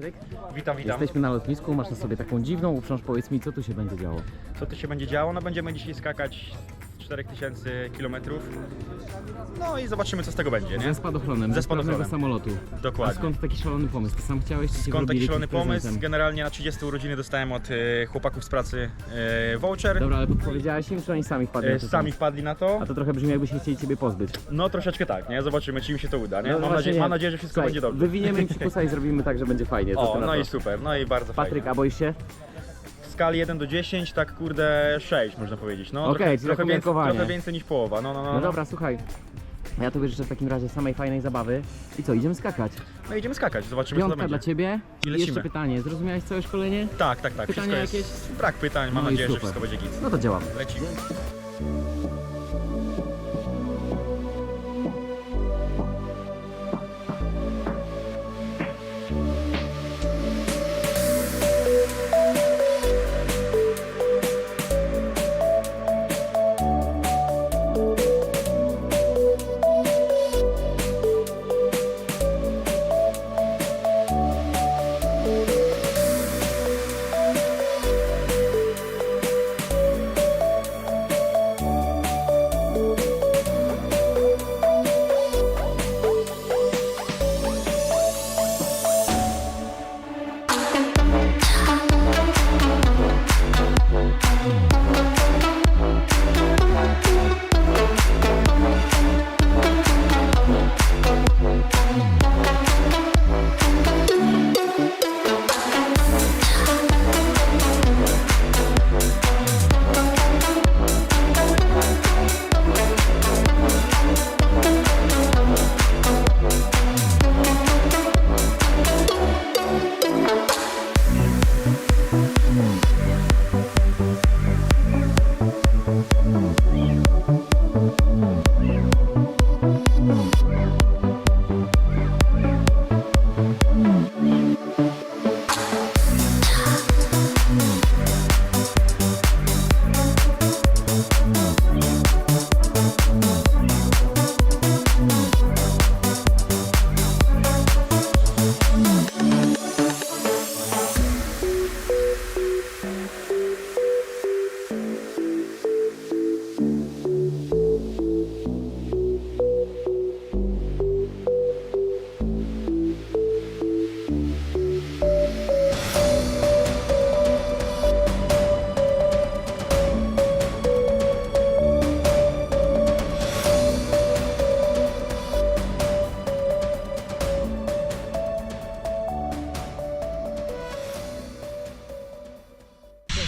Patryk. Witam, witam. Jesteśmy na lotnisku, masz na sobie taką dziwną uprząż. Powiedz mi, co tu się będzie działo? Co tu się będzie działo? No będziemy dzisiaj skakać 4000 km. No i zobaczymy co z tego będzie, nie? Ze spadochronem, Ze ze sprawnego spadochronem. samolotu. Dokładnie. A skąd taki szalony pomysł? Ty sam chciałeś, czy Skąd wyrobili taki szalony jakimś pomysł? prezentem? Generalnie na 30 urodziny dostałem od e, chłopaków z pracy e, voucher. Dobra, ale podpowiedziałeś im, czy oni sami wpadli E, na to sami sam? wpadli na to. A to trochę brzmi, jakby się chcieli ciebie pozbyć. No troszeczkę tak, nie? Zobaczymy czy im się to uda, nie? No mam, właśnie nadzieję, nie. mam nadzieję, że wszystko Słuchaj, będzie dobrze. Wywiniemy im psikusa i zrobimy tak, że będzie fajnie. Co O, na no to? i super, no i bardzo Patryk, fajnie. a boisz się? Skali 1 do 10, tak kurde 6 można powiedzieć. No Okej, trochę, czyli trochę, więcej, umiarkowanie. trochę więcej niż połowa. No, no, no. No dobra, słuchaj. Ja tobie życzę w takim razie samej fajnej zabawy. I co, idziemy skakać? No idziemy skakać, zobaczymy co Piątka będzie. dla ciebie. I I lecimy. jeszcze pytanie. Zrozumiałeś całe szkolenie? Tak, tak, tak. Pytania wszystko jest... jakieś? Brak pytań, mam No i nadzieję, że super. wszystko będzie git. No to działamy. Lecimy.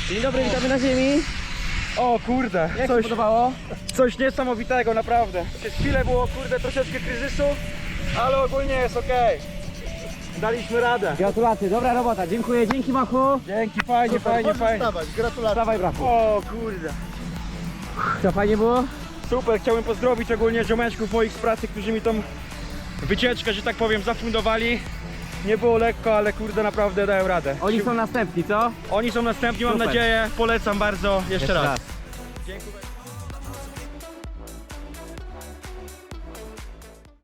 Dzień dobry, witamy na ziemi. O kurde, Jak coś, się podobało? coś niesamowitego, naprawdę. Przez chwilę było kurde troszeczkę kryzysu, ale ogólnie jest ok. Daliśmy radę. Gratulacje, dobra robota, dziękuję, dzięki Machu. Dzięki, fajnie, fajnie, fajnie. Gratulacje. Dawaj brachu. O kurde. Co, fajnie było? Super, chciałbym pozdrowić ogólnie ziomeczków moich z pracy, którzy mi tą wycieczkę, że tak powiem, zafundowali. Nie było lekko, ale kurde naprawdę dają radę. Oni są następni, co? Oni są następni, mam Super. nadzieję. Polecam bardzo. Jeszcze, raz. Dziękuję.